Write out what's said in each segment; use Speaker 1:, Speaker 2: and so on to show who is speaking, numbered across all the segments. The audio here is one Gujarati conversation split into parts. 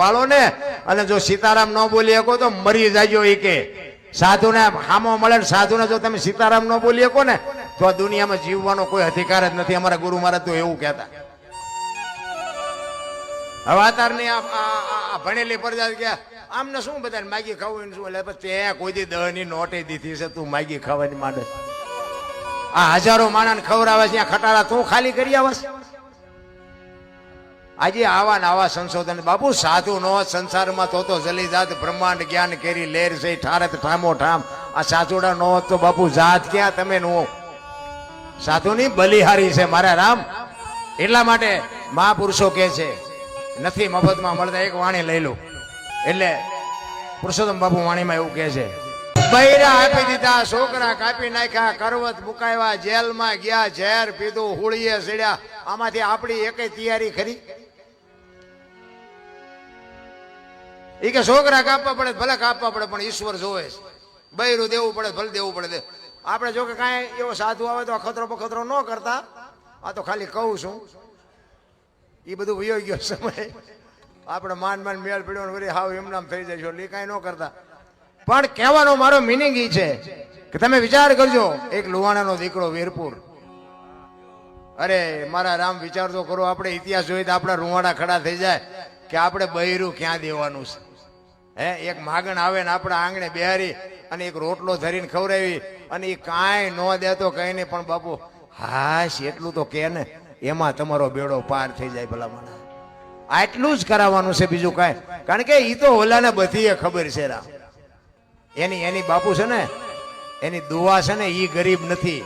Speaker 1: ફાળો ને. અને જો સીતારામ ન બોલી શકો તો મરી જાજો એ કે સાધુને હામો મળે ને સાધુને જો તમે સીતારામ ન બોલી શકો ને, તો આ દુનિયામાં જીવવાનો કોઈ અધિકાર જ નથી. અમારા ગુરુ મહારાજ તો એવું કહેતા. હવાતારની આ ભણેલી પ્રજા કે આમને શું બધાને માગી ખાવું શું? એટલે તે કોઈ દહની નોટે દીધી છે, તું માગી ખાવાની માંડે. આ હજારો માણસ ખવડાવે છે ત્યાં ખટારા તું ખાલી કરી આવસ? આજે આવા ને આવા સંશોધન. બાપુ, સાધુ નો સંસારમાં તો તો જલી જાત બ્રહ્માંડ જ્ઞાન કેરી લેર છે ઠારત ઠામો ઠામ. આ સાધુડા નો તો બાપુ, જાત ક્યાં તમે નો? સાધુની બલિહારી છે મારા રામ. એટલા માટે મહાપુરુષો કે છે, નથી મફતમાં મળતા, એક વાણી લઈ લો. એટલે પુરુષોત્તમ બાપુ વાણીમાં એવું કે છે, બૈરા આપી દીધા, છોકરા કાપી નાખ્યા, કરવત મુકાવ્યા, જેલમાં ગયા, ઝેર પીધું, હુળીએ ચડ્યા આમાંથી આપણી એકે તૈયારી ખરી? એ કે છોકરા કાપવા પડે ભલે કાપવા પડે, પણ ઈશ્વર જોવે છે. બૈરું દેવું પડે ભલે દેવું પડે. આપણે જો કે કાંઈ એવો સાધુ આવે તો અખતરો બખતરો ન કરતા. આ તો ખાલી કહું છું. એ બધું વયો ગયો સમય. આપણે માન માન મેળ પડ્યો ને વળી હાવ એમનામ થઈ જાય એટલે એ કાંઈ ન કરતા. પણ કહેવાનો મારો મિનિંગ એ છે કે તમે વિચાર કરજો, એક લુવાણાનો દીકરો વીરપુર. અરે, મારા રામ વિચાર તો કરો, આપણે ઇતિહાસ જોઈએ તો આપણા રૂવાડા ખડા થઈ જાય કે આપણે બૈરું ક્યાં દેવાનું છે? હે, એક માગણ આવે ને આપણા આંગણે બેહારી અને એક રોટલો ધરીને ખવડાવી અને એ કાંઈ ન દેતો, કઈ નહીં, પણ બાપુ, હાશ, એટલું તો કે ને, એમાં તમારો બેડો પાર થઈ જાય ભલા મને આટલું જ કરાવવાનું છે બીજું કાંઈ. કારણ કે એ તો ઓલાને બધી ખબર છે રામ એની એની બાપુ છે ને, એની દુવા છે ને એ ગરીબ નથી.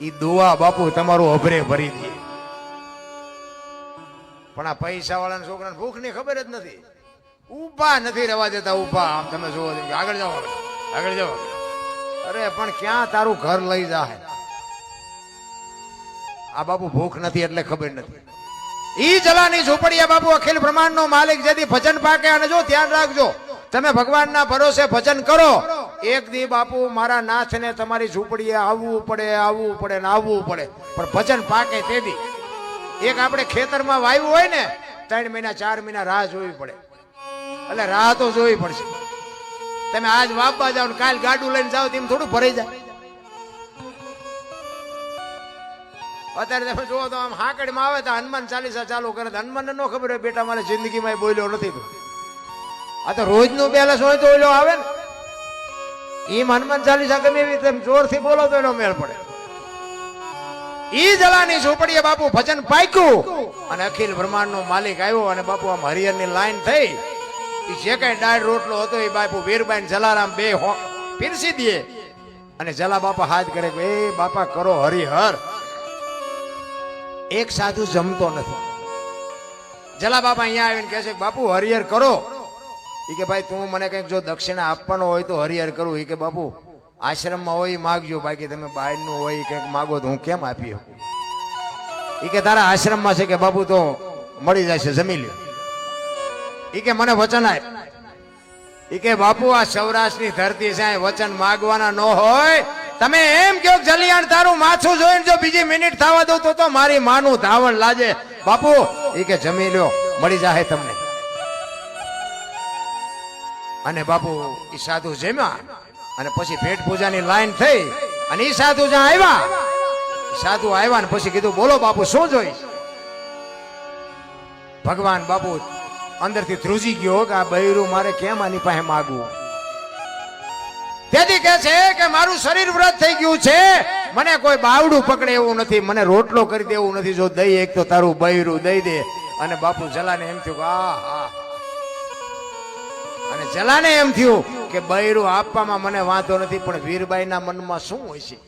Speaker 1: એ દુવા બાપુ તમારું અભરે ભરી દે. પણ આ પૈસા વાળાના છોકરાને ભૂખની ખબર જ નથી. ઊભા નથી રહેવા દેતા, ઊભા. આમ તમે જોવો આગળ જાઓ આગળ જાઓ અરે, પણ ક્યાં તારું ઘર લઈ જાય આ બાપુ ભૂખ નથી એટલે ખબર નથી. ઈ જલાની ઝૂંપડીયા બાપુ અખિલ બ્રહ્માંડનો માલિક જેથી ભજન પાકે અને જો ધ્યાન રાખજો, તમે ભગવાનના ભરોસે ભજન કરો. એક દી બાપુ મારા નાથને તમારી ઝૂંપડીએ આવવું પડે આવવું પડે ને આવવું પડે. પણ ભજન પાકે તે દી. એક આપણે ખેતરમાં વાવ્યું હોય ને, ત્રણ મહિના, ચાર મહિના રાહ જોવી પડે. એટલે રાહ તો જોવી પડશે. તમે આજ વાપવા જાઓ ને કાલ ગાડું લઈને જાઓ તેમ થોડું ભરાઈ જાય. અત્યારે તમે જુઓ તો આમ હાકડીમાં આવે તો હનુમાન ચાલીસા ચાલુ કરે હનુમાનને ન ખબર હોય બેટા મારે જિંદગીમાં બોલ્યો નથી આ તો રોજનું બેલેન્સ હોય તો ઓલો આવે ને. એમ હનુમાન ચાલીસા ગમે એવી તેમ જોરથી બોલો તો એનો મેળ પડે. ઈ જલાની ઝૂંપડીએ બાપુ ભજન પાક્યું. અને અખિલ બ્રહ્માંડ નો માલિક આવ્યો અને બાપુ આમ હરિહરની લાઈન થઈ. જે કઈ દાળ રોટલો હતો એ બાપુ વીરબાઈ જલારામ બે પીરસી દે. અને જલા બાપા હાથ કરે એ બાપા કરો હરિહર. એક સાધુ જમતો નથી. જલા બાપા અહીંયા આવીને કહે છે, બાપુ, હરિહર કરો. એ કે, ભાઈ, તું મને કંઈક જો દક્ષિણા આપવાનો હોય તો હરિહર કરું. એ કે, બાપુ, આશ્રમમાં હોય માગજો, બાકી તમે બહારનું હોય કંઈક માગો તો હું કેમ આપી એ કે, તારા આશ્રમમાં છે કે, બાપુ, તો મળી જશે, જમી લ્યો. કે મને વચન આપ. કે બાપુ, આ સૌરાષ્ટ્રની ધરતી છે વચન માગવાના ન હોય. તમે એમ કહો જલિયાણ તારું માથું જોઈને જો બીજી મિનિટ થવા દઉં તો મારી માનું ધાવણ લાજે બાપુ એ કે જમી લ્યો, મળી જાહે તમને. અને બાપુ એ સાધુ જમ્યા. અને પછી ભેટ પૂજાની લાઈન થઈ. અને એ સાધુ જ્યાં આવ્યા સાધુ આવ્યા ને પછી કીધું, બોલો બાપુ, શું જોઈશ? ભગવાન બાપુ અંદરથી ધ્રુજી ગયો કે આ બૈરું મારે કેમ આની પાસે માગવું? તેથી કે છે કે મારું શરીર વ્રત થઈ ગયું છે. મને કોઈ બાવડું પકડે એવું નથી. મને રોટલો કરી દેવું નથી. જો દઈ એક તો તારું બૈરું દઈ દે. અને બાપુ જલાને એમ થયું આ. અને જલાને એમ થયું કે બૈરું આપવામાં મને વાંધો નથી, પણ વીરબાઈના મનમાં શું હોય છે?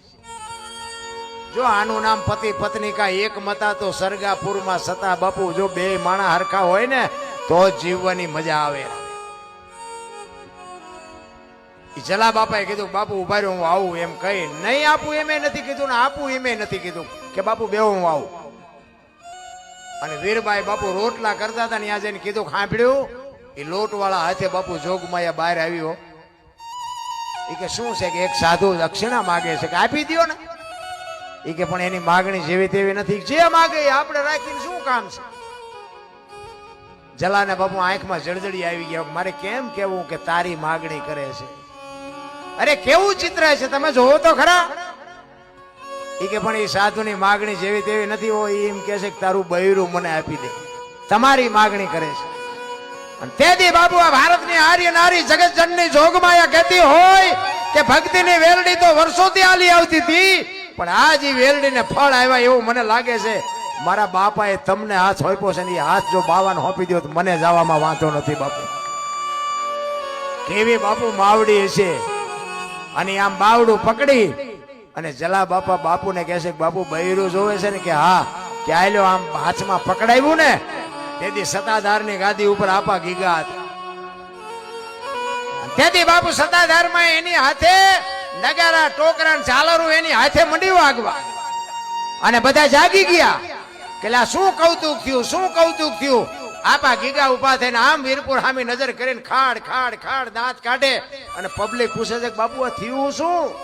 Speaker 1: જો આનું નામ પતિ પત્ની કા એક મતા, તો સરગાપુરમાં સતા બાપુ જો બે માણા હરખા હોય ને તો જીવવાની મજા આવે. જલા બાપાએ કીધું, બાપુ, ઊભા રહ્યો હું આવું. એમ કહી, નહીં આપું એમે નથી કીધું ને આપું એમે નથી કીધું. કે, બાપુ બે હું આવું. અને વીરબાઈ બાપુ રોટલા કરતા હતા ત્યાં જઈને કીધું સાંભળ્યું એ લોટવાળા હાથે બાપુ જોગમાયા બહાર આવ્યો. એ કે, શું છે કે એક સાધુ દક્ષિણા માગે છે કે આપી દ્યો ને? એ કે, પણ એની માગણી જેવી તેવી નથી. જે માગે આપણે રાખીને શું કામ છે? જલાને બાપુ આંખમાં જળજડી આવી ગયા મારે કેમ કેવું કે તારી માગણી કરે છે? અરે કેવું ચિત્ર છે? તમે જોવો તો ખરા. એ કે પણ એ સાધુની માગણી જેવી તેવી નથી હોય. એમ કે છે કે તારું બૈરું મને આપી દે. તમારી માગણી કરે છે. અને તેથી બાબુ આ ભારતની આર્ય નારી જગત જનની જોગમાયા કહેતી હોય કે ભક્તિની વેલડી તો વર્ષોથી આલી આવતી હતી. પણ આજ એ વેલડીને ફળ આવ્યા એવું મને લાગે છે. મારા બાપાએ તમને હાથ સોંપ્યો છે ને એ હાથ જો બાવાને સોંપી દો તો મને જવામાં વાંધો નથી બાપુ. કેવી બાપુ માવડી હશે? અને આમ બાવડું પકડી અને જલા બાપા બાપુને કહે છે બાપુ બૈરું જોવે છે ને કે હા કે આયલો આમ હાથમાં પકડાવ્યું ને, તેથી સત્તાધારની ગાદી ઉપર આપા ગીગા તેથી બાપુ સત્તાધારમાં એની હાથે નગારા, ટોકરા ને ઝાલરું એની હાથે મંડી વાગવા. અને બધા જાગી ગયા. કે લા શું કૌતુક થયું, શું કૌતુક થયું? આપા ગીગા ઊભા થઈને આમ વીરપુર સામે નજર કરીને ખાડ ખાડ ખાડ દાંત કાઢે અને પબ્લિક પૂછે છે બાપુ આ થયું શું?